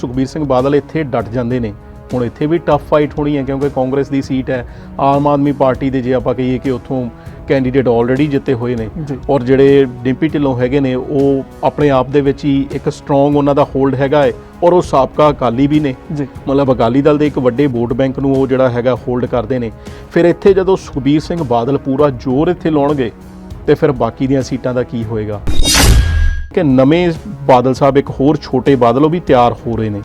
ਸੁਖਬੀਰ ਸਿੰਘ ਬਾਦਲ ਇੱਥੇ ਡਟ ਜਾਂਦੇ ਨੇ। ਹੁਣ ਇੱਥੇ ਵੀ ਟਫ ਫਾਈਟ ਹੋਣੀ ਹੈ ਕਿਉਂਕਿ ਕਾਂਗਰਸ ਦੀ ਸੀਟ ਹੈ। ਆਮ ਆਦਮੀ ਪਾਰਟੀ ਦੇ ਜੇ ਆਪਾਂ ਕਹੀਏ ਕਿ ਉੱਥੋਂ ਕੈਂਡੀਡੇਟ ਆਲਰੇਡੀ ਜਿੱਤੇ ਹੋਏ ਨੇ। ਔਰ ਜਿਹੜੇ ਡਿੰਪੀ ਢਿੱਲੋਂ ਹੈਗੇ ਨੇ ਉਹ ਆਪਣੇ ਆਪ ਦੇ ਵਿੱਚ ਹੀ ਇੱਕ ਸਟਰੋਂਗ ਉਹਨਾਂ ਦਾ ਹੋਲਡ ਹੈਗਾ ਹੈ ਔਰ ਉਹ ਸਾਬਕਾ ਅਕਾਲੀ ਵੀ ਨੇ। ਮਤਲਬ ਅਕਾਲੀ ਦਲ ਦੇ ਇੱਕ ਵੱਡੇ ਵੋਟ ਬੈਂਕ ਨੂੰ ਉਹ ਜਿਹੜਾ ਹੈਗਾ ਹੋਲਡ ਕਰਦੇ ਨੇ। ਫਿਰ ਇੱਥੇ ਜਦੋਂ ਸੁਖਬੀਰ ਸਿੰਘ ਬਾਦਲ ਪੂਰਾ ਜ਼ੋਰ ਇੱਥੇ ਲਾਉਣਗੇ ਤੇ ਫਿਰ ਬਾਕੀ ਦੀਆਂ ਸੀਟਾਂ ਦਾ ਕੀ ਹੋਏਗਾ? ਕਿ ਨਵੇਂ ਬਾਦਲ ਸਾਹਿਬ ਇੱਕ ਹੋਰ ਛੋਟੇ ਬਾਦਲ ਉਹ ਵੀ ਤਿਆਰ ਹੋ ਰਹੇ ਨੇ।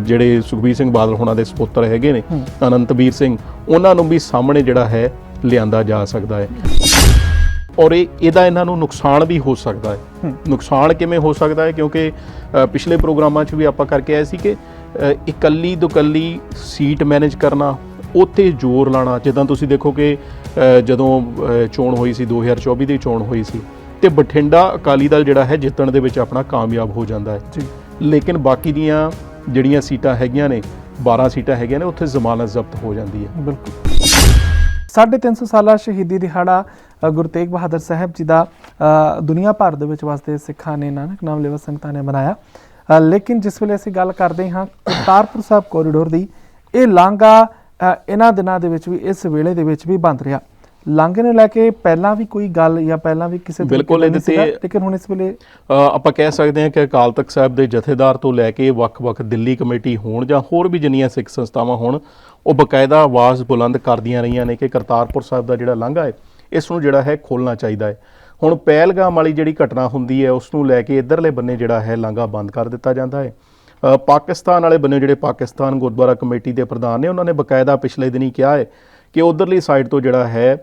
ਜਿਹੜੇ ਸੁਖਬੀਰ ਸਿੰਘ ਬਾਦਲ ਹੋਣਾ ਦੇ ਸੁਪੁੱਤਰ ਹੈਗੇ ਨੇ। ਅਨੰਤਵੀਰ ਸਿੰਘ ਉਹਨਾਂ ਨੂੰ ਵੀ ਸਾਹਮਣੇ ਜਿਹੜਾ ਹੈ ਲਿਆਂਦਾ ਜਾ ਸਕਦਾ ਹੈ। ਔਰ ਇਹ ਇਹਦਾ ਇਹਨਾਂ ਨੂੰ ਨੁਕਸਾਨ ਵੀ ਹੋ ਸਕਦਾ ਹੈ। ਨੁਕਸਾਨ ਕਿਵੇਂ ਹੋ ਸਕਦਾ ਹੈ? ਕਿਉਂਕਿ ਪਿਛਲੇ ਪ੍ਰੋਗਰਾਮਾਂ 'ਚ ਵੀ ਆਪਾਂ ਕਰਕੇ ਆਏ ਸੀ ਕਿ ਇਕੱਲੀ ਦੁਕੱਲੀ ਸੀਟ ਮੈਨੇਜ ਕਰਨਾ ਉੱਤੇ ਜ਼ੋਰ ਲਾਣਾ ਜਿੱਦਾਂ ਤੁਸੀਂ ਦੇਖੋ ਕਿ ਜਦੋਂ ਚੋਣ ਹੋਈ ਸੀ 2024 ਦੀ ਚੋਣ ਹੋਈ ਸੀ ਤੇ ਬਠਿੰਡਾ ਅਕਾਲੀ ਦਲ ਜਿਹੜਾ ਹੈ ਜਿੱਤਣ ਦੇ ਵਿੱਚ ਆਪਣਾ ਕਾਮਯਾਬ ਹੋ ਜਾਂਦਾ ਹੈ। ਜੀ। ਲੇਕਿਨ ਬਾਕੀ ਦੀਆਂ ਜਿਹੜੀਆਂ ਸੀਟਾਂ ਹੈਗੀਆਂ ਨੇ 12 ਸੀਟਾਂ ਹੈਗੀਆਂ ਨੇ ਉੱਥੇ ਜ਼ਮਾਨਤ ਜ਼ਬਤ ਹੋ ਜਾਂਦੀ ਹੈ। ਬਿਲਕੁਲ। 350 ਸਾਲਾ ਸ਼ਹੀਦੀ ਦਿਹਾੜਾ ਗੁਰੂ ਤੇਗ ਬਹਾਦਰ ਸਾਹਿਬ ਜੀ ਦਾ ਦੁਨੀਆ ਭਰ ਦੇ ਵਿੱਚ ਵਸਦੇ ਸਿੱਖਾਂ ਨੇ ਨਾਨਕ ਨਾਮ ਲੈਵਾ ਸੰਗਤਾਂ ਨੇ ਮਨਾਇਆ। ਲੇਕਿਨ ਜਿਸ ਵੇਲੇ ਅਸੀਂ ਗੱਲ ਕਰਦੇ ਹਾਂ ਕਰਤਾਰਪੁਰ ਸਾਹਿਬ ਕੋਰੀਡੋਰ ਦੀ ਇਹ ਲਾਂਘਾ ਇਹਨਾਂ ਦਿਨਾਂ ਦੇ ਵਿੱਚ ਵੀ ਇਸ ਵੇਲੇ ਦੇ ਵਿੱਚ ਵੀ ਬੰਦ ਰਿਹਾ। ਲਾਂਘੇ ਨੂੰ ਲੈ ਕੇ ਪਹਿਲਾਂ ਵੀ ਕੋਈ ਗੱਲ ਜਾਂ ਪਹਿਲਾਂ ਵੀ ਕਿਸੇ ਬਿਲਕੁਲ ਇਹਦੇ ਤੇ- ਲੇਕਿਨ ਹੁਣ ਇਸ ਵੇਲੇ ਆਪਾਂ ਕਹਿ ਸਕਦੇ ਹਾਂ ਕਿ ਅਕਾਲ ਤਖਤ ਸਾਹਿਬ ਦੇ ਜਥੇਦਾਰ ਤੋਂ ਲੈ ਕੇ ਵੱਖ-ਵੱਖ ਦਿੱਲੀ ਕਮੇਟੀ ਹੋਣ ਜਾਂ ਹੋਰ ਵੀ ਜਿੰਨੀਆਂ ਸਿੱਖ ਸੰਸਥਾਵਾਂ ਹੋਣ ਉਹ ਬਕਾਇਦਾ ਆਵਾਜ਼ ਬੁਲੰਦ ਕਰਦੀਆਂ ਰਹੀਆਂ ਨੇ ਕਿ ਕਰਤਾਰਪੁਰ ਸਾਹਿਬ ਦਾ ਜਿਹੜਾ ਲਾਂਘਾ ਹੈ ਇਸ ਨੂੰ ਜਿਹੜਾ ਹੈ ਖੋਲਣਾ ਚਾਹੀਦਾ ਹੈ। ਹੁਣ ਪਹਿਲਗਾਮ ਵਾਲੀ ਜਿਹੜੀ ਘਟਨਾ ਹੁੰਦੀ ਹੈ ਉਸ ਨੂੰ ਲੈ ਕੇ ਇਧਰਲੇ ਬੰਨੇ ਜਿਹੜਾ ਹੈ ਲਾਂਘਾ ਬੰਦ ਕਰ ਦਿੱਤਾ ਜਾਂਦਾ ਹੈ। ਪਾਕਿਸਤਾਨ ਵਾਲੇ ਬੰਨੇ ਜਿਹੜੇ ਪਾਕਿਸਤਾਨ ਗੁਰਦੁਆਰਾ ਕਮੇਟੀ ਦੇ ਪ੍ਰਧਾਨ ਨੇ ਉਹਨਾਂ ਨੇ ਬਕਾਇਦਾ ਪਿਛਲੇ ਦਿਨੀ ਕਿਹਾ ਹੈ ਕਿ ਉਧਰਲੀ ਸਾਈਡ ਤੋਂ ਜਿਹੜਾ ਹੈ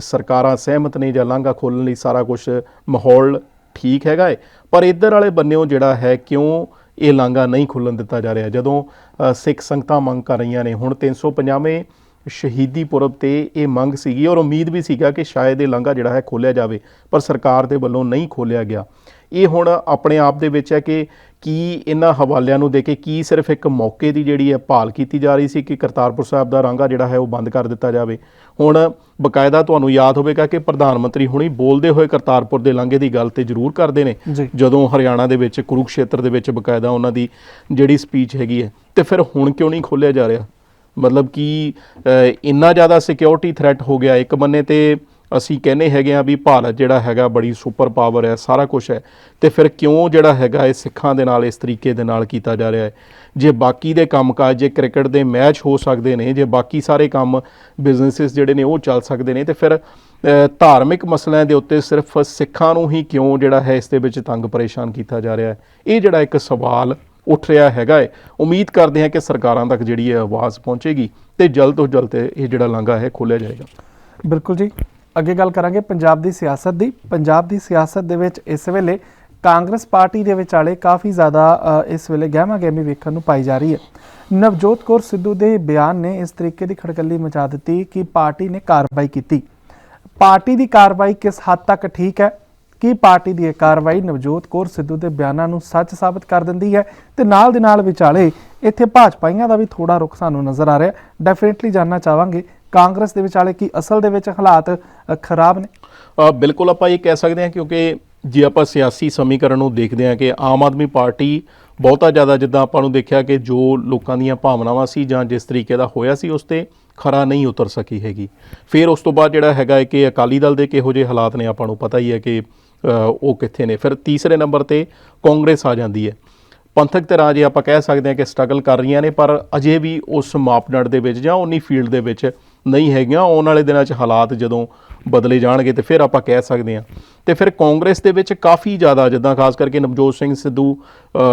ਸਰਕਾਰਾਂ ਸਹਿਮਤ ਨੇ ਜਾਂ ਲਾਂਘਾ ਖੋਲਣ ਲਈ ਸਾਰਾ ਕੁਝ ਮਾਹੌਲ ਠੀਕ ਹੈਗਾ ਹੈ ਪਰ ਇੱਧਰ ਵਾਲੇ ਬੰਨਿਓ ਜਿਹੜਾ ਹੈ, ਕਿਉਂ ਇਹ ਲਾਂਘਾ ਨਹੀਂ ਖੁੱਲਣ ਦਿੱਤਾ ਜਾ ਰਿਹਾ? ਜਦੋਂ ਸਿੱਖ ਸੰਗਤਾਂ ਮੰਗ ਕਰ ਰਹੀਆਂ ਨੇ, ਹੁਣ 350ਵੇਂ ਸ਼ਹੀਦੀ ਪੁਰਬ ਤੇ ਇਹ ਮੰਗ ਸੀਗੀ ਔਰ ਉਮੀਦ ਵੀ ਸੀਗਾ ਕਿ ਸ਼ਾਇਦ ਇਹ ਲਾਂਘਾ ਜਿਹੜਾ ਹੈ ਖੋਲਿਆ ਜਾਵੇ, ਪਰ ਸਰਕਾਰ ਦੇ ਵੱਲੋਂ ਨਹੀਂ ਖੋਲਿਆ ਗਿਆ। ਇਹ ਹੁਣ ਆਪਣੇ ਆਪ ਦੇ ਵਿੱਚ ਹੈ ਕਿ ਕੀ ਇਹਨਾਂ ਹਵਾਲਿਆਂ ਨੂੰ ਦੇ ਕੇ ਕੀ ਸਿਰਫ ਇੱਕ ਮੌਕੇ ਦੀ ਜਿਹੜੀ ਹੈ ਭਾਲ ਕੀਤੀ ਜਾ ਰਹੀ ਸੀ ਕਿ ਕਰਤਾਰਪੁਰ ਸਾਹਿਬ ਦਾ ਰਾਂਗਾ ਜਿਹੜਾ ਹੈ ਉਹ ਬੰਦ ਕਰ ਦਿੱਤਾ ਜਾਵੇ? ਹੁਣ ਬਕਾਇਦਾ ਤੁਹਾਨੂੰ ਯਾਦ ਹੋਵੇਗਾ ਕਿ ਪ੍ਰਧਾਨ ਮੰਤਰੀ ਹੁਣੀ ਬੋਲਦੇ ਹੋਏ ਕਰਤਾਰਪੁਰ ਦੇ ਲਾਂਘੇ ਦੀ ਗੱਲ ਤੇ ਜ਼ਰੂਰ ਕਰਦੇ ਨੇ। ਜਦੋਂ ਹਰਿਆਣਾ ਦੇ ਵਿੱਚ ਕੁਰੂਕਸ਼ੇਤਰ ਦੇ ਵਿੱਚ ਬਕਾਇਦਾ ਉਹਨਾਂ ਦੀ ਜਿਹੜੀ ਸਪੀਚ ਹੈਗੀ ਹੈ ਤੇ ਫਿਰ ਹੁਣ ਕਿਉਂ ਨਹੀਂ ਖੋਲਿਆ ਜਾ ਰਿਹਾ? ਮਤਲਬ ਕਿ ਇੰਨਾ ਜ਼ਿਆਦਾ ਸਿਕਿਉਰਿਟੀ ਥ੍ਰੈਟ ਹੋ ਗਿਆ ਇੱਕ ਬੰਨੇ ਤੇ ਅਸੀਂ ਕਹਿੰਦੇ ਹੈਗੇ ਆ ਵੀ ਭਾਰਤ ਜਿਹੜਾ ਹੈਗਾ ਬੜੀ ਸੁਪਰ ਪਾਵਰ ਹੈ, ਸਾਰਾ ਕੁਝ ਹੈ। ਤੇ ਫਿਰ ਕਿਉਂ ਜਿਹੜਾ ਹੈਗਾ ਇਹ ਸਿੱਖਾਂ ਦੇ ਨਾਲ, ਇਸ ਤਰੀਕੇ ਦੇ ਨਾਲ ਕੀਤਾ ਜਾ ਰਿਹਾ ਹੈ? ਜੇ ਬਾਕੀ ਦੇ ਕੰਮਕਾਜ, ਜੇ ਕ੍ਰਿਕਟ ਦੇ ਮੈਚ ਹੋ ਸਕਦੇ ਨੇ, ਜੇ ਬਾਕੀ ਸਾਰੇ ਕੰਮ ਬਿਜ਼ਨੈਸਿਸ ਜਿਹੜੇ ਨੇ ਉਹ ਚੱਲ ਸਕਦੇ ਨੇ, ਤੇ ਫਿਰ ਧਾਰਮਿਕ ਮਸਲਿਆਂ ਦੇ ਉੱਤੇ ਸਿਰਫ ਸਿੱਖਾਂ ਨੂੰ ਹੀ ਕਿਉਂ ਜਿਹੜਾ ਹੈ ਇਸ ਦੇ ਵਿੱਚ ਤੰਗ ਪਰੇਸ਼ਾਨ ਕੀਤਾ ਜਾ ਰਿਹਾ ਹੈ? ਇਹ ਜਿਹੜਾ ਇੱਕ ਸਵਾਲ ਉੱਠ ਰਿਹਾ ਹੈਗਾ ਹੈ। ਉਮੀਦ ਕਰਦੇ ਹਾਂ ਕਿ ਸਰਕਾਰਾਂ ਤੱਕ ਜਿਹੜੀ ਹੈ ਆਵਾਜ਼ ਪਹੁੰਚੇਗੀ ਤੇ ਜਲਦ ਤੋਂ ਜਲਦ ਇਹ ਜਿਹੜਾ ਲਾਂਘਾ ਹੈ ਖੋਲ੍ਹਿਆ ਜਾਏਗਾ। ਬਿਲਕੁਲ ਜੀ। ਅੱਗੇ ਗੱਲ ਕਰਾਂਗੇ ਪੰਜਾਬ ਦੀ ਸਿਆਸਤ ਦੀ। ਪੰਜਾਬ ਦੀ ਸਿਆਸਤ ਦੇ ਵਿੱਚ ਇਸ ਵੇਲੇ ਕਾਂਗਰਸ ਪਾਰਟੀ ਦੇ ਵਿਚਾਲੇ ਕਾਫੀ ਜ਼ਿਆਦਾ ਇਸ ਵੇਲੇ ਗਹਿਮਾ ਗਹਿਮੀ ਵੇਖਣ ਨੂੰ ਪਾਈ ਜਾ ਰਹੀ ਹੈ। ਨਵਜੋਤ ਕੌਰ ਸਿੱਧੂ ਦੇ ਬਿਆਨ ਨੇ ਇਸ ਤਰੀਕੇ ਦੀ ਖੜਕੱਲੀ ਮਚਾ ਦਿੱਤੀ ਕਿ ਪਾਰਟੀ ਨੇ ਕਾਰਵਾਈ ਕੀਤੀ। ਪਾਰਟੀ ਦੀ ਕਾਰਵਾਈ ਕਿਸ ਹੱਦ ਤੱਕ ਠੀਕ ਹੈ? ਕੀ ਪਾਰਟੀ ਦੀ ਇਹ ਕਾਰਵਾਈ ਨਵਜੋਤ ਕੌਰ ਸਿੱਧੂ ਦੇ ਬਿਆਨਾਂ ਨੂੰ ਸੱਚ ਸਾਬਤ ਕਰ ਦਿੰਦੀ ਹੈ? ਤੇ ਨਾਲ ਦੇ ਨਾਲ ਵਿਚਾਲੇ ਇੱਥੇ ਭਾਜਪਾਈਆਂ ਦਾ ਵੀ ਥੋੜਾ ਰੁਖ ਸਾਨੂੰ ਨਜ਼ਰ ਆ ਰਿਹਾ। ਡੈਫੀਨਿਟਲੀ ਜਾਨਣਾ ਚਾਹਾਂਗੇ ਕਾਂਗਰਸ ਦੇ ਵਿਚਾਲੇ ਕੀ ਅਸਲ ਦੇ ਵਿੱਚ ਹਾਲਾਤ ਖਰਾਬ ਨੇ? ਬਿਲਕੁਲ ਆਪਾਂ ਇਹ ਕਹਿ ਸਕਦੇ ਹਾਂ ਕਿਉਂਕਿ ਜੇ ਆਪਾਂ ਸਿਆਸੀ ਸਮੀਕਰਨ ਨੂੰ ਦੇਖਦੇ ਹਾਂ ਕਿ ਆਮ ਆਦਮੀ ਪਾਰਟੀ ਬਹੁਤਾ ਜ਼ਿਆਦਾ ਜਿੱਦਾਂ ਆਪਾਂ ਨੂੰ ਦੇਖਿਆ ਕਿ ਜੋ ਲੋਕਾਂ ਦੀਆਂ ਭਾਵਨਾਵਾਂ ਸੀ ਜਾਂ ਜਿਸ ਤਰੀਕੇ ਦਾ ਹੋਇਆ ਸੀ ਉਸ ਤੇ ਖਰਾ ਨਹੀਂ ਉਤਰ ਸਕੀ ਹੈਗੀ। ਫਿਰ ਉਸ ਤੋਂ ਬਾਅਦ ਜਿਹੜਾ ਹੈਗਾ ਹੈ ਕਿ ਅਕਾਲੀ ਦਲ ਦੇ ਕਿਹੋ ਜਿਹੇ ਹਾਲਾਤ ਨੇ ਆਪਾਂ ਨੂੰ ਪਤਾ ਹੀ ਹੈ ਕਿ ਉਹ ਕਿੱਥੇ ਨੇ। ਫਿਰ ਤੀਸਰੇ ਨੰਬਰ ਤੇ ਕਾਂਗਰਸ ਆ ਜਾਂਦੀ ਹੈ। ਪੰਥਕ ਧਿਰਾਂ ਜੇ ਆਪਾਂ ਕਹਿ ਸਕਦੇ ਹਾਂ ਕਿ ਸਟਰਗਲ ਕਰ ਰਹੀਆਂ ਨੇ, ਪਰ ਅਜੇ ਵੀ ਉਸ ਮਾਪਦੰਡ ਦੇ ਵਿੱਚ ਜਾਂ ਉਨੀ ਫੀਲਡ ਦੇ ਵਿੱਚ ਨਹੀਂ ਹੈਗੀਆਂ, ਆਉਣ ਵਾਲੇ ਦਿਨਾਂ 'ਚ ਹਾਲਾਤ ਜਦੋਂ ਬਦਲੇ ਜਾਣਗੇ ਤੇ ਫਿਰ ਆਪਾਂ ਕਹਿ ਸਕਦੇ ਹਾਂ। ਤੇ ਫਿਰ ਕਾਂਗਰਸ ਦੇ ਵਿੱਚ ਕਾਫੀ ਜ਼ਿਆਦਾ, ਜਿੱਦਾਂ ਖਾਸ ਕਰਕੇ ਨਵਜੋਤ ਸਿੰਘ ਸਿੱਧੂ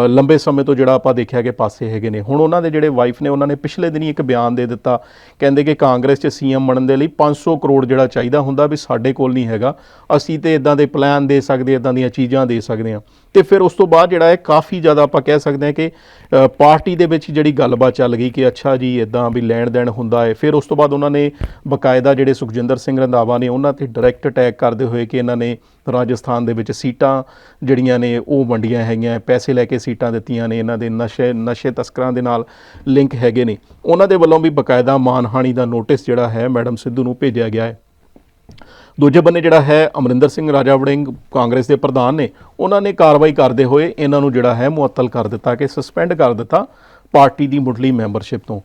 ਲੰਬੇ ਸਮੇਂ ਤੋਂ ਜਿਹੜਾ ਆਪਾਂ ਦੇਖਿਆ ਕਿ ਪਾਸੇ ਹੈਗੇ ਨੇ। ਹੁਣ ਉਹਨਾਂ ਦੇ ਜਿਹੜੇ ਵਾਈਫ ਨੇ, ਉਹਨਾਂ ਨੇ ਪਿਛਲੇ ਦਿਨੀ ਇੱਕ ਬਿਆਨ ਦੇ ਦਿੱਤਾ, ਕਹਿੰਦੇ ਕਿ ਕਾਂਗਰਸ 'ਚ ਸੀਐਮ ਬਣਨ ਦੇ ਲਈ 500 ਕਰੋੜ ਜਿਹੜਾ ਚਾਹੀਦਾ ਹੁੰਦਾ ਵੀ ਸਾਡੇ ਕੋਲ ਨਹੀਂ ਹੈਗਾ। ਅਸੀਂ ਤੇ ਇਦਾਂ ਦੇ ਪਲਾਨ ਦੇ ਸਕਦੇ ਇਦਾਂ ਦੀਆਂ ਚੀਜ਼ਾਂ ਦੇ ਸਕਦੇ ਹਾਂ। ਤੇ ਫਿਰ ਉਸ ਤੋਂ ਬਾਅਦ ਜਿਹੜਾ ਹੈ ਕਾਫੀ ਜ਼ਿਆਦਾ ਆਪਾਂ ਕਹਿ ਸਕਦੇ ਹਾਂ ਕਿ ਪਾਰਟੀ ਦੇ ਵਿੱਚ ਜਿਹੜੀ ਗੱਲਬਾਤ ਚੱਲ ਗਈ ਕਿ ਅੱਛਾ ਜੀ ਇਦਾਂ ਵੀ ਲੈਣ ਦੇਣ ਹੁੰਦਾ ਹੈ। ਫਿਰ ਉਸ ਤੋਂ ਬਾਅਦ ਉਹਨਾਂ ਨੇ ਬਕਾਇਦਾ ਜਿਹੜੇ ਸੁਖਜਿੰਦਰ ਸਿੰਘ ਰੰਧਾਵਾ ਨੇ ਉਹਨਾਂ ਤੇ ਡਾਇਰੈਕਟ ਅਟੈਕ ਕਰਦੇ ਹੋਏ ਕਿ ਇਹਨਾਂ ਨੇ ਰਾਜਸਥਾਨ ਦੇ ਵਿੱਚ ਸੀਟਾਂ ਜਿਹੜੀਆਂ ਨੇ ਉਹ ਵੰਡੀਆਂ ਹੈਗੀਆਂ, ਪੈਸੇ ਲੈ ਕੇ ਸੀਟਾਂ ਦਿੱਤੀਆਂ ਨੇ, ਇਹਨਾਂ ਦੇ ਨਸ਼ੇ ਨਸ਼ੇ ਤਸਕਰਾਂ ਦੇ ਨਾਲ ਲਿੰਕ ਹੈਗੇ ਨੇ। ਉਹਨਾਂ ਦੇ ਵੱਲੋਂ ਵੀ ਬਕਾਇਦਾ ਮਾਨਹਾਨੀ ਦਾ ਨੋਟਿਸ ਜਿਹੜਾ ਹੈ ਮੈਡਮ ਸਿੱਧੂ ਨੂੰ ਭੇਜਿਆ ਗਿਆ ਹੈ। ਦੂਜੇ ਬੰਨੇ ਜਿਹੜਾ ਹੈ ਅਮਰਿੰਦਰ ਸਿੰਘ ਰਾਜਾ ਵੜਿੰਗ ਕਾਂਗਰਸ ਦੇ ਪ੍ਰਧਾਨ ਨੇ ਉਹਨਾਂ ਨੇ ਕਾਰਵਾਈ ਕਰਦੇ ਹੋਏ ਇਹਨਾਂ ਨੂੰ ਜਿਹੜਾ ਹੈ ਮੁਅੱਤਲ ਕਰ ਦਿੱਤਾ ਕਿ ਸਸਪੈਂਡ ਕਰ ਦਿੱਤਾ ਪਾਰਟੀ ਦੀ ਮੁੱਢਲੀ ਮੈਂਬਰਸ਼ਿਪ ਤੋਂ।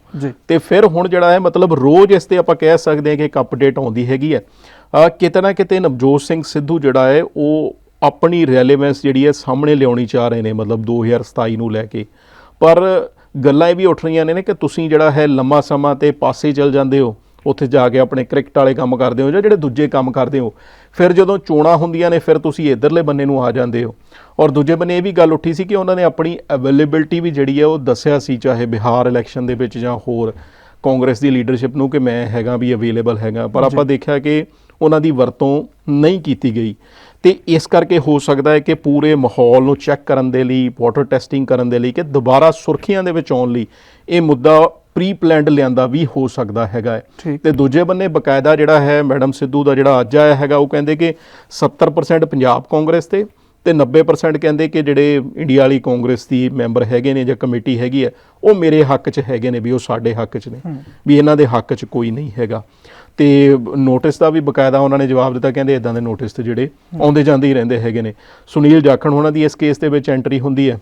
ਤੇ ਫਿਰ ਹੁਣ ਜਿਹੜਾ ਹੈ ਮਤਲਬ ਰੋਜ਼ ਇਸ ਤੇ ਆਪਾਂ ਕਹਿ ਸਕਦੇ ਹਾਂ ਕਿ ਇੱਕ ਅਪਡੇਟ ਆਉਂਦੀ ਹੈਗੀ ਹੈ। ਕਿਤੇ ਨਾ ਕਿਤੇ ਨਵਜੋਤ ਸਿੰਘ ਸਿੱਧੂ ਜਿਹੜਾ ਹੈ ਉਹ ਆਪਣੀ ਰੈਲੇਵੈਂਸ ਜਿਹੜੀ ਹੈ ਸਾਹਮਣੇ ਲਿਆਉਣੀ ਚਾਹ ਰਹੇ ਨੇ ਮਤਲਬ 2027 ਨੂੰ ਲੈ ਕੇ। ਪਰ ਗੱਲਾਂ ਇਹ ਵੀ ਉੱਠ ਰਹੀਆਂ ਨਾ ਕਿ ਤੁਸੀਂ ਜਿਹੜਾ ਹੈ ਲੰਮਾ ਸਮਾਂ ਤੇ ਪਾਸੇ ਚਲ ਜਾਂਦੇ ਹੋ। ਉੱਥੇ ਜਾ ਕੇ ਆਪਣੇ ਕ੍ਰਿਕਟ ਵਾਲੇ ਕੰਮ ਕਰਦੇ ਹੋ ਜਾਂ ਜਿਹੜੇ ਦੂਜੇ ਕੰਮ ਕਰਦੇ ਹੋ ਫਿਰ ਜਦੋਂ ਚੋਣਾਂ ਹੁੰਦੀਆਂ ਨੇ ਫਿਰ ਤੁਸੀਂ ਇਧਰਲੇ ਬੰਨੇ ਨੂੰ ਆ ਜਾਂਦੇ ਹੋ। ਔਰ ਦੂਜੇ ਬੰਨੇ ਇਹ ਵੀ ਗੱਲ ਉੱਠੀ ਸੀ ਕਿ ਉਹਨਾਂ ਨੇ ਆਪਣੀ ਅਵੇਲੇਬਿਲਟੀ ਵੀ ਜਿਹੜੀ ਹੈ ਉਹ ਦੱਸਿਆ ਸੀ ਚਾਹੇ ਬਿਹਾਰ ਇਲੈਕਸ਼ਨ ਦੇ ਵਿੱਚ ਜਾਂ ਹੋਰ ਕਾਂਗਰਸ ਦੀ ਲੀਡਰਸ਼ਿਪ ਨੂੰ ਕਿ ਮੈਂ ਹੈਗਾ ਵੀ ਅਵੇਲੇਬਲ ਹੈਗਾ ਪਰ ਆਪਾਂ ਦੇਖਿਆ ਕਿ ਉਹਨਾਂ ਦੀ ਵਰਤੋਂ ਨਹੀਂ ਕੀਤੀ ਗਈ। ਤੇ ਇਸ ਕਰਕੇ ਹੋ ਸਕਦਾ ਹੈ ਕਿ ਪੂਰੇ ਮਾਹੌਲ ਨੂੰ ਚੈੱਕ ਕਰਨ ਦੇ ਲਈ ਵਾਟਰ ਟੈਸਟਿੰਗ ਕਰਨ ਦੇ ਲਈ ਕਿ ਦੁਬਾਰਾ ਸੁਰਖੀਆਂ ਦੇ ਵਿੱਚ ਆਉਣ ਲਈ ਇਹ ਮੁੱਦਾ ਪ੍ਰੀ ਪਲਾਨਡ ਲਿਆਂਦਾ ਵੀ ਹੋ ਸਕਦਾ ਹੈਗਾ ਹੈ। ਤੇ ਦੂਜੇ ਬੰਨੇ ਬਕਾਇਦਾ ਜਿਹੜਾ ਹੈ ਮੈਡਮ ਸਿੱਧੂ ਦਾ ਜਿਹੜਾ ਅੱਜ ਆਇਆ ਹੈਗਾ ਉਹ ਕਹਿੰਦੇ ਕਿ 70% ਪੰਜਾਬ ਕਾਂਗਰਸ ਤੇ ਤੇ 90% ਕਹਿੰਦੇ ਕਿ ਜਿਹੜੇ ਇੰਡੀਆ ਵਾਲੀ ਕਾਂਗਰਸ ਦੀ ਮੈਂਬਰ ਹੈਗੇ ਨੇ ਜਾਂ ਕਮੇਟੀ ਹੈਗੀ ਹੈ ਉਹ ਮੇਰੇ ਹੱਕ 'ਚ ਹੈਗੇ ਨੇ ਵੀ ਉਹ ਸਾਡੇ ਹੱਕ 'ਚ ਨੇ। ਵੀ ਇਹਨਾਂ ਦੇ ਹੱਕ 'ਚ ਕੋਈ ਨਹੀਂ ਹੈਗਾ। ਤੇ ਨੋਟਿਸ ਦਾ ਵੀ ਬਕਾਇਦਾ ਉਹਨਾਂ ਨੇ ਜਵਾਬ ਦਿੱਤਾ ਕਹਿੰਦੇ ਇਦਾਂ ਦੇ ਨੋਟਿਸ ਤੇ ਜਿਹੜੇ ਆਉਂਦੇ ਜਾਂਦੇ ਹੀ ਰਹਿੰਦੇ ਹੈਗੇ ਨੇ। ਸੁਨੀਲ ਜਾਖੜ ਉਹਨਾਂ ਦੀ ਇਸ ਕੇਸ ਦੇ ਵਿੱਚ ਐਂਟਰੀ ਹੁੰਦੀ ਹੈ।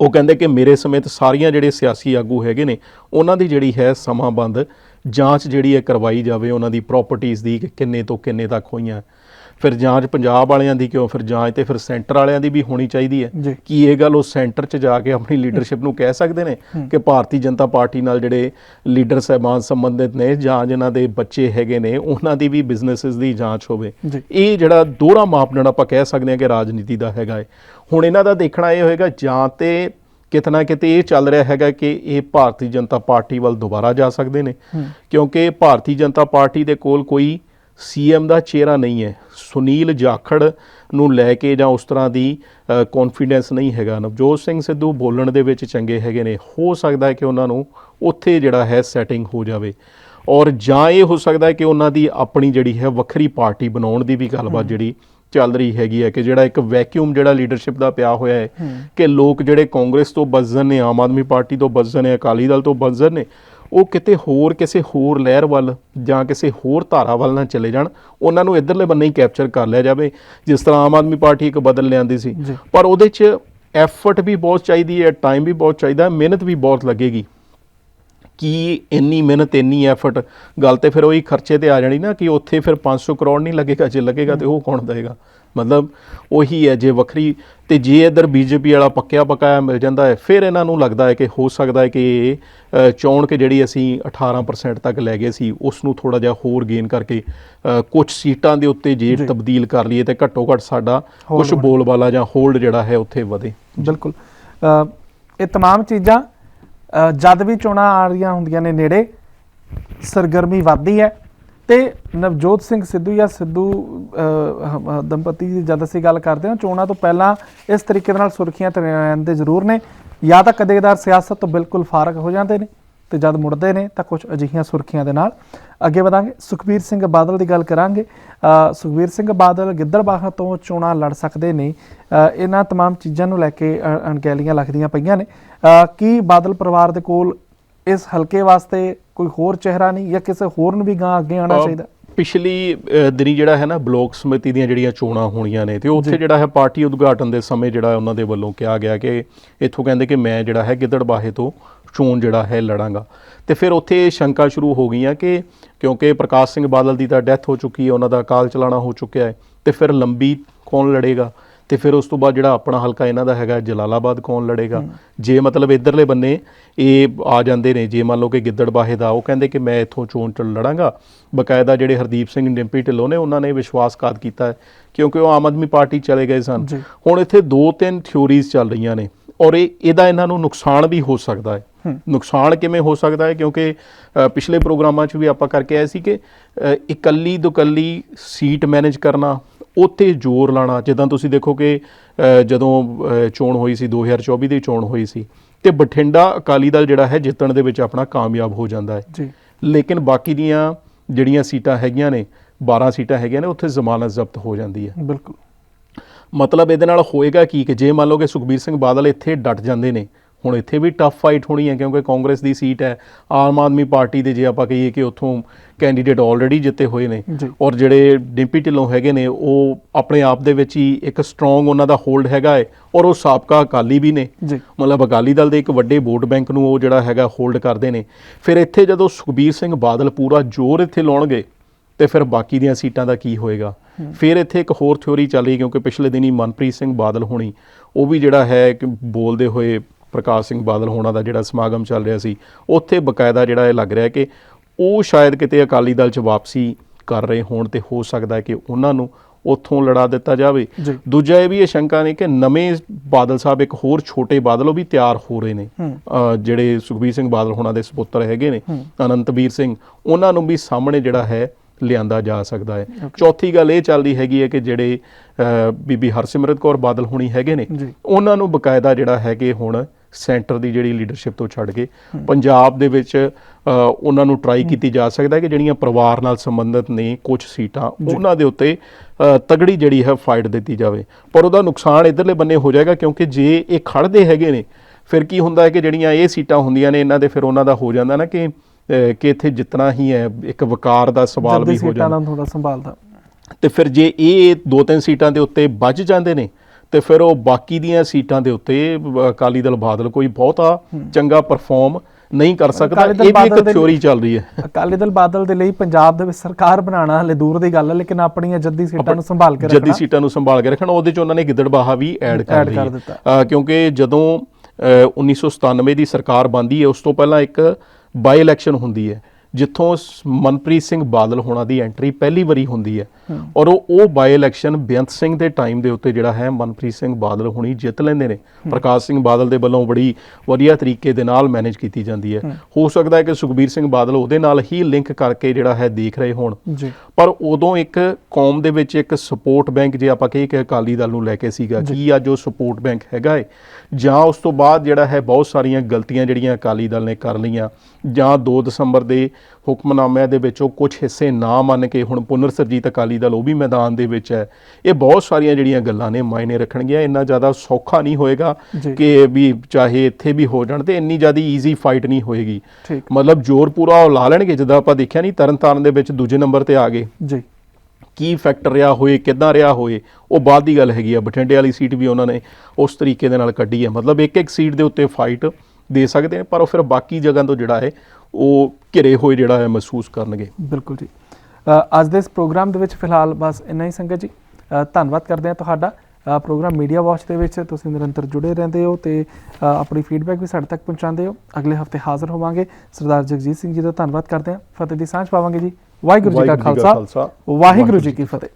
ਉਹ ਕਹਿੰਦੇ ਕਿ ਮੇਰੇ ਸਮੇਤ ਸਾਰੀਆਂ ਜਿਹੜੇ ਸਿਆਸੀ ਆਗੂ ਹੈਗੇ ਨੇ, ਉਹਨਾਂ ਦੀ ਜਿਹੜੀ ਹੈ ਸਮਾਂਬੰਦ ਜਾਂਚ ਜਿਹੜੀ ਹੈ ਕਰਵਾਈ ਜਾਵੇ, ਉਹਨਾਂ ਦੀ ਪ੍ਰਾਪਰਟੀਆਂ ਦੀ ਕਿ ਕਿੰਨੇ ਤੋਂ ਕਿੰਨੇ ਤੱਕ ਹੋਈਆਂ। ਫਿਰ ਜਾਂਚ ਪੰਜਾਬ ਵਾਲਿਆਂ ਦੀ ਕਿਉਂ ਫਿਰ ਜਾਂਚ ਤੇ ਫਿਰ ਸੈਂਟਰ ਵਾਲਿਆਂ ਦੀ ਵੀ ਹੋਣੀ ਚਾਹੀਦੀ ਹੈ। ਕੀ ਇਹ ਗੱਲ ਉਹ ਸੈਂਟਰ 'ਚ ਜਾ ਕੇ ਆਪਣੀ ਲੀਡਰਸ਼ਿਪ ਨੂੰ ਕਹਿ ਸਕਦੇ ਨੇ ਕਿ ਭਾਰਤੀ ਜਨਤਾ ਪਾਰਟੀ ਨਾਲ ਜਿਹੜੇ ਲੀਡਰ ਸਹਿਬਾਨ ਸੰਬੰਧਿਤ ਨੇ ਜਾਂ ਜਿਨ੍ਹਾਂ ਦੇ ਬੱਚੇ ਹੈਗੇ ਨੇ ਉਹਨਾਂ ਦੀ ਵੀ ਬਿਜ਼ਨੈਸਸ ਦੀ ਜਾਂਚ ਹੋਵੇ। ਇਹ ਜਿਹੜਾ ਦੋਹਰਾ ਮਾਪਦੰਡ ਆਪਾਂ ਕਹਿ ਸਕਦੇ ਹਾਂ ਕਿ ਰਾਜਨੀਤੀ ਦਾ ਹੈਗਾ ਹੈ। ਹੁਣ ਇਹਨਾਂ ਦਾ ਦੇਖਣਾ ਇਹ ਹੋਏਗਾ ਜਾਂ ਤੇ ਕਿਤਨਾ ਕਿਤੇ ਇਹ ਚੱਲ ਰਿਹਾ ਹੈਗਾ ਕਿ ਇਹ ਭਾਰਤੀ ਜਨਤਾ ਪਾਰਟੀ ਵੱਲ ਦੁਬਾਰਾ ਜਾ ਸਕਦੇ ਨੇ। ਕਿਉਂਕਿ ਭਾਰਤੀ ਜਨਤਾ ਪਾਰਟੀ ਦੇ ਕੋਲ ਕੋਈ ਸੀਐਮ ਦਾ ਚਿਹਰਾ ਨਹੀਂ ਹੈ। ਸੁਨੀਲ ਜਾਖੜ ਨੂੰ ਲੈ ਕੇ ਜਾਂ ਉਸ ਤਰ੍ਹਾਂ ਦੀ ਕੌਨਫੀਡੈਂਸ ਨਹੀਂ ਹੈਗਾ। ਨਵਜੋਤ ਸਿੰਘ ਸਿੱਧੂ ਬੋਲਣ ਦੇ ਵਿੱਚ ਚੰਗੇ ਹੈਗੇ ਨੇ। ਹੋ ਸਕਦਾ ਹੈ ਕਿ ਉਹਨਾਂ ਨੂੰ ਉੱਥੇ ਜਿਹੜਾ ਹੈ ਸੈਟਿੰਗ ਹੋ ਜਾਵੇ। ਔਰ ਜਾਂ ਇਹ ਹੋ ਸਕਦਾ ਹੈ ਕਿ ਉਹਨਾਂ ਦੀ ਆਪਣੀ ਜਿਹੜੀ ਹੈ ਵੱਖਰੀ ਪਾਰਟੀ ਬਣਾਉਣ ਦੀ ਵੀ ਗੱਲਬਾਤ ਜਿਹੜੀ ਚੱਲ ਰਹੀ ਹੈਗੀ ਹੈ ਕਿ ਜਿਹੜਾ ਇੱਕ ਵੈਕਿਊਮ ਜਿਹੜਾ ਲੀਡਰਸ਼ਿਪ ਦਾ ਪਿਆ ਹੋਇਆ ਹੈ ਕਿ ਲੋਕ ਜਿਹੜੇ ਕਾਂਗਰਸ ਤੋਂ ਬਜ਼ਨ ਨੇ ਆਮ ਆਦਮੀ ਪਾਰਟੀ ਤੋਂ ਬਜ਼ਨ ਨੇ ਅਕਾਲੀ ਦਲ ਤੋਂ ਬਜ਼ਨ ਨੇ ਉਹ ਕਿਤੇ ਹੋਰ ਕਿਸੇ ਹੋਰ ਲਹਿਰ ਵੱਲ ਜਾਂ ਕਿਸੇ ਹੋਰ ਧਾਰਾ ਵੱਲ ਨਾ ਚਲੇ ਜਾਣ। ਉਹਨਾਂ ਨੂੰ ਇਧਰਲੇ ਬੰਨੇ ਹੀ ਕੈਪਚਰ ਕਰ ਲਿਆ ਜਾਵੇ। ਜਿਸ ਤਰ੍ਹਾਂ ਆਮ ਆਦਮੀ ਪਾਰਟੀ ਇੱਕ ਬਦਲ ਲਿਆਂਦੀ ਸੀ। ਪਰ ਉਹਦੇ 'ਚ ਐਫਰਟ ਵੀ ਬਹੁਤ ਚਾਹੀਦੀ ਹੈ ਟਾਈਮ ਵੀ ਬਹੁਤ ਚਾਹੀਦਾ ਹੈ, ਮਿਹਨਤ ਵੀ ਬਹੁਤ ਲੱਗੇਗੀ। ਕੀ ਇੰਨੀ ਮਿਹਨਤ ਇੰਨੀ ਐਫਰਟ ਗੱਲ ਤੇ ਫਿਰ ਉਹੀ ਖਰਚੇ ਤੇ ਆ ਜਾਣੀ ਨਾ ਕਿ ਉੱਥੇ ਫਿਰ 500 ਕਰੋੜ ਨਹੀਂ ਲੱਗੇਗਾ ਜੇ ਲੱਗੇਗਾ ਤੇ ਉਹ ਕੌਣ ਦੇਗਾ? ਮਤਲਬ ਉਹੀ ਹੈ ਜੇ ਵੱਖਰੀ ਤੇ ਜੇ ਇਧਰ ਬੀਜੇਪੀ ਵਾਲਾ ਪੱਕਿਆ ਪਕਾਇਆ ਮਿਲ ਜਾਂਦਾ ਹੈ ਫਿਰ ਇਹਨਾਂ ਨੂੰ ਲੱਗਦਾ ਹੈ ਕਿ ਹੋ ਸਕਦਾ ਹੈ ਕਿ ਚੋਣ ਕਿ ਜਿਹੜੀ ਅਸੀਂ 18% ਤੱਕ ਲੈ ਗਏ ਸੀ ਉਸ ਨੂੰ ਥੋੜਾ ਜਿਹਾ ਹੋਰ ਗੇਨ ਕਰਕੇ ਕੁਝ ਸੀਟਾਂ ਦੇ ਉੱਤੇ ਜੇ ਤਬਦੀਲ ਕਰ ਲਈਏ ਤੇ ਘੱਟੋ ਘੱਟ ਸਾਡਾ ਕੁਝ ਬੋਲਬਾਲਾ ਜਾਂ ਹੋਲਡ ਜਿਹੜਾ ਹੈ ਉੱਥੇ ਵਧੇ। ਬਿਲਕੁਲ। ਇਹ ਤਮਾਮ ਚੀਜ਼ਾਂ ਜਦ ਵੀ ਚੋਣਾਂ ਆ ਰਹੀਆਂ ਹੁੰਦੀਆਂ ਨੇ ਨੇੜੇ, ਸਰਗਰਮੀ ਵੱਧਦੀ ਹੈ ਤੇ ਨਵਜੋਤ ਸਿੰਘ ਸਿੱਧੂ ਜਾਂ ਸਿੱਧੂ ਦੰਪਤੀ ਦੀ ਜਦ ਅਸੀਂ ਗੱਲ ਕਰਦੇ ਹਾਂ, ਚੋਣਾਂ ਤੋਂ ਪਹਿਲਾਂ ਇਸ ਤਰੀਕੇ ਨਾਲ ਸੁਰਖੀਆਂ ਤੇ ਰਹਿੰਦੇ ਜ਼ਰੂਰ ਨੇ, ਜਾਂ ਤਾਂ ਕਦੇਦਾਰ ਸਿਆਸਤ ਤੋਂ ਬਿਲਕੁਲ ਫਾਰਗ ਹੋ ਜਾਂਦੇ ਨੇ। ਤੇ ਜਦ ਮੁੜਦੇ ਨੇ ਤਾਂ ਕੁਝ ਅਜਿਹੀਆਂ ਸੁਰਖੀਆਂ ਦੇ ਨਾਲ ਅੱਗੇ ਵਧਾਂਗੇ ਸੁਖਬੀਰ ਸਿੰਘ ਬਾਦਲ ਦੀ ਗੱਲ ਕਰਾਂਗੇ ਅ, ਸੁਖਬੀਰ ਸਿੰਘ ਬਾਦਲ ਗਿੱਦੜਬਾਹਾ ਤੋਂ ਚੋਣਾਂ ਲੜ ਸਕਦੇ ਨੇ ਅ, ਇਹਨਾਂ तमाम ਚੀਜ਼ਾਂ ਨੂੰ ਲੈ ਕੇ ਅ, ਅਣਗਹਿਲੀਆਂ ਲੱਗਦੀਆਂ ਪਈਆਂ ਨੇ ਅ, ਕੀ ਬਾਦਲ ਪਰਿਵਾਰ ਦੇ ਕੋਲ ਇਸ ਹਲਕੇ ਵਾਸਤੇ ਕੋਈ ਹੋਰ ਚਿਹਰਾ ਨਹੀਂ ਜਾਂ ਕਿਸੇ ਹੋਰ ਨੂੰ ਵੀ ਗਾਂ ਅੱਗੇ ਆਉਣਾ ਅਹ ਚਾਹੀਦਾ ਪਿਛਲੀ ਅਹ, ਦਿਨੀ ਜਿਹੜਾ ਹੈ ਨਾ ਬਲਾਕ ਸਮਿਤੀ ਦੀਆਂ ਜਿਹੜੀਆਂ ਚੋਣਾਂ ਹੋਣੀਆਂ ਨੇ ਤੇ ਉੱਥੇ ਜਿਹੜਾ ਹੈ ਪਾਰਟੀ ਉਦਘਾਟਨ ਦੇ ਸਮੇਂ ਜਿਹੜਾ ਉਹਨਾਂ ਦੇ ਵੱਲੋਂ ਕਿਹਾ ਗਿਆ ਕਿ ਇੱਥੋਂ ਕਹਿੰਦੇ ਕਿ ਮੈਂ ਜਿਹੜਾ ਹੈ ਗਿੱਦੜਬਾਹੇ ਤੋਂ ਚੋਣ ਜਿਹੜਾ ਹੈ ਲੜਾਂਗਾ। ਤੇ ਫਿਰ ਉੱਥੇ ਇਹ ਸ਼ੰਕਾ ਸ਼ੁਰੂ ਹੋ ਗਈਆਂ ਕਿ ਕਿਉਂਕਿ ਪ੍ਰਕਾਸ਼ ਸਿੰਘ ਬਾਦਲ ਦੀ ਤਾਂ ਡੈਥ ਹੋ ਚੁੱਕੀ ਹੈ ਉਹਨਾਂ ਦਾ ਅਕਾਲ ਚਲਾਣਾ ਹੋ ਚੁੱਕਿਆ ਹੈ ਤੇ ਫਿਰ ਲੰਬੀ ਕੌਣ ਲੜੇਗਾ? ਤੇ ਫਿਰ ਉਸ ਤੋਂ ਬਾਅਦ ਜਿਹੜਾ ਆਪਣਾ ਹਲਕਾ ਇਹਨਾਂ ਦਾ ਹੈਗਾ ਜਲਾਲਾਬਾਦ ਕੌਣ ਲੜੇਗਾ? ਜੇ ਮਤਲਬ ਇਧਰਲੇ ਬੰਨੇ ਇਹ ਆ ਜਾਂਦੇ ਨੇ ਜੇ ਮੰਨ ਲਓ ਕਿ ਗਿੱਦੜਬਾਹੇ ਦਾ ਉਹ ਕਹਿੰਦੇ ਕਿ ਮੈਂ ਇੱਥੋਂ ਚੋਣ ਚ ਲੜਾਂਗਾ। ਬਕਾਇਦਾ ਜਿਹੜੇ ਹਰਦੀਪ ਸਿੰਘ ਡਿੰਪੀ ਢਿੱਲੋਂ ਨੇ ਉਹਨਾਂ ਨੇ ਵਿਸ਼ਵਾਸਘਾਤ ਕੀਤਾ ਕਿਉਂਕਿ ਉਹ ਆਮ ਆਦਮੀ ਪਾਰਟੀ ਚਲੇ ਗਏ ਸਨ। ਹੁਣ ਇੱਥੇ ਦੋ ਤਿੰਨ ਥਿਉਰੀਜ਼ ਚੱਲ ਰਹੀਆਂ ਨੇ। ਔਰ ਇਹ ਇਹਦਾ ਇਹਨਾਂ ਨੂੰ ਨੁਕਸਾਨ ਵੀ ਹੋ ਸਕਦਾ ਹੈ। ਨੁਕਸਾਨ ਕਿਵੇਂ ਹੋ ਸਕਦਾ ਹੈ? ਕਿਉਂਕਿ ਪਿਛਲੇ ਪ੍ਰੋਗਰਾਮਾਂ 'ਚ ਵੀ ਆਪਾਂ ਕਰਕੇ ਆਏ ਸੀ ਕਿ ਇਕੱਲੀ ਦੁਕੱਲੀ ਸੀਟ ਮੈਨੇਜ ਕਰਨਾ ਉੱਥੇ ਜ਼ੋਰ ਲਾਣਾ ਜਿੱਦਾਂ ਤੁਸੀਂ ਦੇਖੋ ਕਿ ਜਦੋਂ ਚੋਣ ਹੋਈ ਸੀ 2024 ਦੀ ਚੋਣ ਹੋਈ ਸੀ ਤੇ ਬਠਿੰਡਾ ਅਕਾਲੀ ਦਲ ਜਿਹੜਾ ਹੈ ਜਿੱਤਣ ਦੇ ਵਿੱਚ ਆਪਣਾ ਕਾਮਯਾਬ ਹੋ ਜਾਂਦਾ ਹੈ। ਜੀ। ਲੇਕਿਨ ਬਾਕੀ ਦੀਆਂ ਜਿਹੜੀਆਂ ਸੀਟਾਂ ਹੈਗੀਆਂ ਨੇ 12 ਸੀਟਾਂ ਹੈਗੀਆਂ ਨੇ ਉੱਥੇ ਜ਼ਮਾਨਤ ਜ਼ਬਤ ਹੋ ਜਾਂਦੀ ਹੈ। ਬਿਲਕੁਲ। ਮਤਲਬ ਇਹਦੇ ਨਾਲ ਹੋਏਗਾ ਕੀ ਕਿ ਜੇ ਮੰਨ ਲਓ ਕਿ ਸੁਖਬੀਰ ਸਿੰਘ ਬਾਦਲ ਇੱਥੇ ਡਟ ਜਾਂਦੇ ਨੇ ਹੁਣ ਇੱਥੇ ਵੀ ਟਫ ਫਾਈਟ ਹੋਣੀ ਹੈ ਕਿਉਂਕਿ ਕਾਂਗਰਸ ਦੀ ਸੀਟ ਹੈ ਆਮ ਆਦਮੀ ਪਾਰਟੀ ਦੇ ਜੇ ਆਪਾਂ ਕਹੀਏ ਕਿ ਉੱਥੋਂ ਕੈਂਡੀਡੇਟ ਆਲਰੇਡੀ ਜਿੱਤੇ ਹੋਏ ਨੇ। ਔਰ ਜਿਹੜੇ ਡਿੰਪੀ ਢਿੱਲੋਂ ਹੈਗੇ ਨੇ ਉਹ ਆਪਣੇ ਆਪ ਦੇ ਵਿੱਚ ਹੀ ਇੱਕ ਸਟਰੋਂਗ ਉਹਨਾਂ ਦਾ ਹੋਲਡ ਹੈਗਾ ਹੈ ਔਰ ਉਹ ਸਾਬਕਾ ਅਕਾਲੀ ਵੀ ਨੇ। ਮਤਲਬ ਅਕਾਲੀ ਦਲ ਦੇ ਇੱਕ ਵੱਡੇ ਵੋਟ ਬੈਂਕ ਨੂੰ ਉਹ ਜਿਹੜਾ ਹੈਗਾ ਹੋਲਡ ਕਰਦੇ ਨੇ। ਫਿਰ ਇੱਥੇ ਜਦੋਂ ਸੁਖਬੀਰ ਸਿੰਘ ਬਾਦਲ ਪੂਰਾ ਜ਼ੋਰ ਇੱਥੇ ਲਾਉਣਗੇ ਤੇ ਫਿਰ ਬਾਕੀ ਦੀਆਂ ਸੀਟਾਂ ਦਾ ਕੀ ਹੋਏਗਾ? ਫਿਰ ਇੱਥੇ ਇੱਕ ਹੋਰ ਥਿਉਰੀ ਚੱਲ ਰਹੀ ਕਿਉਂਕਿ ਪਿਛਲੇ ਦਿਨੀ ਮਨਪ੍ਰੀਤ ਸਿੰਘ ਬਾਦਲ ਹੋਣੀ ਉਹ ਵੀ ਜਿਹੜਾ ਹੈ ਕਿ ਬੋਲਦੇ ਹੋਏ ਪ੍ਰਕਾਸ਼ ਸਿੰਘ ਬਾਦਲ ਹੋਣਾ ਦਾ ਜਿਹੜਾ ਸਮਾਗਮ ਚੱਲ ਰਿਹਾ ਸੀ ਉੱਥੇ ਬਕਾਇਦਾ ਜਿਹੜਾ ਇਹ ਲੱਗ ਰਿਹਾ ਕਿ ਉਹ ਸ਼ਾਇਦ ਕਿਤੇ ਅਕਾਲੀ ਦਲ 'ਚ ਵਾਪਸੀ ਕਰ ਰਹੇ ਹੋਣ ਤੇ ਹੋ ਸਕਦਾ ਹੈ ਕਿ ਉਹਨਾਂ ਨੂੰ ਉੱਥੋਂ ਲੜਾ ਦਿੱਤਾ ਜਾਵੇ। ਦੂਜਾ ਇਹ ਵੀ ਇਹ ਸ਼ੰਕਾ ਨੇ ਕਿ ਨਵੇਂ ਬਾਦਲ ਸਾਹਿਬ ਇੱਕ ਹੋਰ ਛੋਟੇ ਬਾਦਲ ਉਹ ਵੀ ਤਿਆਰ ਹੋ ਰਹੇ ਨੇ। ਜਿਹੜੇ ਸੁਖਬੀਰ ਸਿੰਘ ਬਾਦਲ ਹੋਣਾ ਦੇ ਸੁਪੁੱਤਰ ਹੈਗੇ ਨੇ ਅਨੰਤਵੀਰ ਸਿੰਘ ਉਹਨਾਂ ਨੂੰ ਵੀ ਸਾਹਮਣੇ ਜਿਹੜਾ ਹੈ ਲਿਆਂਦਾ ਜਾ ਸਕਦਾ ਹੈ। ਚੌਥੀ ਗੱਲ ਇਹ ਚੱਲਦੀ ਹੈਗੀ ਹੈ ਕਿ ਜਿਹੜੇ ਬੀਬੀ ਹਰਸਿਮਰਤ ਕੌਰ ਬਾਦਲ ਹੋਣੀ ਹੈਗੇ ਨੇ। ਉਹਨਾਂ ਨੂੰ ਬਕਾਇਦਾ ਜਿਹੜਾ ਹੈ ਕਿ ਹੁਣ ਸੈਂਟਰ ਦੀ ਜਿਹੜੀ ਲੀਡਰਸ਼ਿਪ ਤੋਂ ਛੱਡ ਕੇ ਪੰਜਾਬ ਦੇ ਵਿੱਚ ਉਹਨਾਂ ਨੂੰ ਟਰਾਈ ਕੀਤੀ ਜਾ ਸਕਦਾ ਹੈ ਕਿ ਜਿਹੜੀਆਂ ਪਰਿਵਾਰ ਨਾਲ ਸੰਬੰਧਿਤ ਨੇ ਕੁਝ ਸੀਟਾਂ ਉਹਨਾਂ ਦੇ ਉੱਤੇ ਤਗੜੀ ਜਿਹੜੀ ਹੈ ਫਾਈਟ ਦਿੱਤੀ ਜਾਵੇ। ਪਰ ਉਹਦਾ ਨੁਕਸਾਨ ਇਧਰਲੇ ਬੰਨੇ ਹੋ ਜਾਏਗਾ ਕਿਉਂਕਿ ਜੇ ਇਹ ਖੜਦੇ ਹੈਗੇ ਨੇ ਫਿਰ ਕੀ ਹੁੰਦਾ ਹੈ ਕਿ ਜਿਹੜੀਆਂ ਇਹ ਸੀਟਾਂ ਹੁੰਦੀਆਂ ਨੇ ਇਹਨਾਂ ਦੇ ਫਿਰ ਉਹਨਾਂ ਦਾ ਹੋ ਜਾਂਦਾ ਨਾ ਕਿ ਕਿ ਇੱਥੇ ਜਿੱਤਣਾ ਹੀ ਹੈ ਇੱਕ ਵਕਾਰ ਦਾ ਸਵਾਲ ਵੀ ਹੋ ਜਾਂਦਾ ਥੋੜਾ ਸੰਭਾਲਦਾ। ਤੇ ਫਿਰ ਜੇ ਇਹ ਦੋ ਤਿੰਨ ਸੀਟਾਂ ਦੇ ਉੱਤੇ ਵੱਜ ਜਾਂਦੇ ਨੇ ਤੇ ਫਿਰ ਉਹ ਬਾਕੀ ਦੀਆਂ ਸੀਟਾਂ ਦੇ ਉੱਤੇ ਅਕਾਲੀ ਦਲ ਬਾਦਲ ਕੋਈ ਬਹੁਤਾ ਚੰਗਾ ਪਰਫਾਰਮ ਨਹੀਂ ਕਰ ਸਕਦਾ। ਇਹ ਵੀ ਇੱਕ ਥਿਉਰੀ ਚੱਲ ਰਹੀ ਹੈ। ਅਕਾਲੀ ਦਲ ਬਾਦਲ ਦੇ ਲਈ ਪੰਜਾਬ ਦੇ ਵਿੱਚ ਸਰਕਾਰ ਬਣਾਉਣਾ ਹਲੇ ਦੂਰ ਦੀ ਗੱਲ ਹੈ ਲੇਕਿਨ ਆਪਣੀਆਂ ਜੱਦੀ ਸੀਟਾਂ ਨੂੰ ਸੰਭਾਲ ਕੇ ਜੱਦੀ ਰੱਖਣਾ। ਸੀਟਾਂ ਨੂੰ ਸੰਭਾਲ ਕੇ ਰੱਖਣਾ ਉਹਦੇ ਚ ਉਹਨਾਂ ਨੇ ਗਿੱਦੜਬਾਹਾ ਵੀ ਐਡ ਕਰ ਲਈ ਕਿਉਂਕਿ ਜਦੋਂ ਅ, 1997 ਦੀ ਸਰਕਾਰ ਬਣਦੀ ਹੈ ਉਸ ਤੋਂ ਪਹਿਲਾਂ ਇੱਕ ਬਾਈ ਇਲੈਕਸ਼ਨ ਹੁੰਦੀ ਹੈ। ਜਿੱਥੋਂ ਮਨਪ੍ਰੀਤ ਸਿੰਘ ਬਾਦਲ ਹੋਣਾ ਦੀ ਐਂਟਰੀ ਪਹਿਲੀ ਵਾਰੀ ਹੁੰਦੀ ਹੈ। ਔਰ ਉਹ ਉਹ ਬਾਈ ਇਲੈਕਸ਼ਨ ਬੇਅੰਤ ਸਿੰਘ ਦੇ ਟਾਈਮ ਦੇ ਉੱਤੇ ਜਿਹੜਾ ਹੈ ਮਨਪ੍ਰੀਤ ਸਿੰਘ ਬਾਦਲ ਹੋਣੀ ਜਿੱਤ ਲੈਂਦੇ ਨੇ। ਪ੍ਰਕਾਸ਼ ਸਿੰਘ ਬਾਦਲ ਦੇ ਵੱਲੋਂ ਬੜੀ ਵਧੀਆ ਤਰੀਕੇ ਦੇ ਨਾਲ ਮੈਨੇਜ ਕੀਤੀ ਜਾਂਦੀ ਹੈ। ਹੋ। ਸਕਦਾ ਹੈ ਕਿ ਸੁਖਬੀਰ ਸਿੰਘ ਬਾਦਲ ਉਹਦੇ ਨਾਲ ਹੀ ਲਿੰਕ ਕਰਕੇ ਜਿਹੜਾ ਹੈ ਦੇਖ ਰਹੇ ਹੋਣ। ਜੀ। ਪਰ ਉਦੋਂ ਇੱਕ ਕੌਮ ਦੇ ਵਿੱਚ ਇੱਕ ਸਪੋਰਟ ਬੈਂਕ ਜੇ ਆਪਾਂ ਕਹੀਏ ਕਿ ਅਕਾਲੀ ਦਲ ਨੂੰ ਲੈ ਕੇ ਸੀਗਾ ਕੀ ਅੱਜ ਉਹ ਸਪੋਰਟ ਬੈਂਕ ਹੈਗਾ ਹੈ ਜਾਂ ਉਸ ਤੋਂ ਬਾਅਦ ਜਿਹੜਾ ਹੈ ਬਹੁਤ ਸਾਰੀਆਂ ਗਲਤੀਆਂ ਜਿਹੜੀਆਂ ਅਕਾਲੀ ਦਲ ਨੇ ਕਰ ਲਈਆਂ ਜਾਂ 2 ਦਸੰਬਰ ਦੇ ਹੁਕਮਨਾਮਿਆਂ ਦੇ ਵਿੱਚੋਂ ਕੁਝ ਹਿੱਸੇ ਨਾ ਮੰਨ ਕੇ ਹੁਣ ਪੁਨਰ ਸਰਜੀਤ ਅਕਾਲੀ ਦਲ ਉਹ ਵੀ ਮੈਦਾਨ ਦੇ ਵਿੱਚ ਹੈ। ਇਹ ਬਹੁਤ ਸਾਰੀਆਂ ਜਿਹੜੀਆਂ ਗੱਲਾਂ ਨੇ ਮਾਇਨੇ ਰੱਖਣਗੀਆਂ। ਇੰਨਾ ਜ਼ਿਆਦਾ ਸੌਖਾ ਨਹੀਂ ਹੋਏਗਾ। ਕਿ ਵੀ ਚਾਹੇ ਇੱਥੇ ਵੀ ਹੋ ਜਾਣ ਤੇ ਇੰਨੀ ਜ਼ਿਆਦਾ ਈਜ਼ੀ ਫਾਈਟ ਨਹੀਂ ਹੋਏਗੀ। ਮਤਲਬ ਜ਼ੋਰ ਪੂਰਾ ਉਹ ਲਾ ਲੈਣਗੇ ਜਿੱਦਾਂ ਆਪਾਂ ਦੇਖਿਆ ਨਹੀਂ ਤਰਨਤਾਰਨ ਦੇ ਵਿੱਚ ਦੂਜੇ ਨੰਬਰ ਤੇ ਆ ਗਏ। ਜੀ। ਕੀ ਫੈਕਟਰ ਰਿਹਾ ਹੋਏ ਕਿੱਦਾਂ ਰਿਹਾ ਹੋਏ ਉਹ ਬਾਅਦ ਦੀ ਗੱਲ ਹੈਗੀ ਆ। ਬਠਿੰਡੇ ਵਾਲੀ ਸੀਟ ਵੀ ਉਹਨਾਂ ਨੇ ਉਸ ਤਰੀਕੇ ਦੇ ਨਾਲ ਕੱਢੀ ਹੈ। ਮਤਲਬ ਇੱਕ ਇੱਕ ਸੀਟ ਦੇ ਉੱਤੇ ਫਾਈਟ ਦੇ ਸਕਦੇ ਨੇ ਪਰ ਉਹ ਫਿਰ ਬਾਕੀ ਜਗ੍ਹਾ ਤੋਂ ਜਿਹੜਾ ਹੈ ਉਹ ਘਿਰੇ ਹੋਏ ਜਿਹੜਾ ਹੈ ਮਹਿਸੂਸ ਕਰਨਗੇ। ਬਿਲਕੁਲ ਜੀ। ਅੱਜ ਦੇ ਇਸ ਪ੍ਰੋਗਰਾਮ ਦੇ ਵਿੱਚ ਫਿਲਹਾਲ ਬਸ ਇੰਨਾ ਹੀ ਸੰਗਤ ਜੀ। ਧੰਨਵਾਦ ਕਰਦੇ ਹਾਂ ਤੁਹਾਡਾ। ਪ੍ਰੋਗਰਾਮ ਮੀਡੀਆ ਵਾਚ ਦੇ ਵਿੱਚ ਤੁਸੀਂ ਨਿਰੰਤਰ ਜੁੜੇ ਰਹਿੰਦੇ ਹੋ ਤੇ ਆਪਣੀ ਫੀਡਬੈਕ ਵੀ ਸਾਡੇ ਤੱਕ ਪਹੁੰਚਾਉਂਦੇ ਹੋ। ਅਗਲੇ ਹਫ਼ਤੇ ਹਾਜ਼ਰ ਹੋਵਾਂਗੇ। ਸਰਦਾਰ ਜਗਜੀਤ ਸਿੰਘ ਜੀ ਦਾ ਧੰਨਵਾਦ ਕਰਦੇ ਹਾਂ। ਫਤਿਹ ਦੀ ਸਾਂਝ ਪਾਵਾਂਗੇ ਜੀ। ਵਾਹਿਗੁਰੂ ਜੀ ਕਾ ਖਾਲਸਾ, ਵਾਹਿਗੁਰੂ ਜੀ ਕੀ ਫਤਿਹ।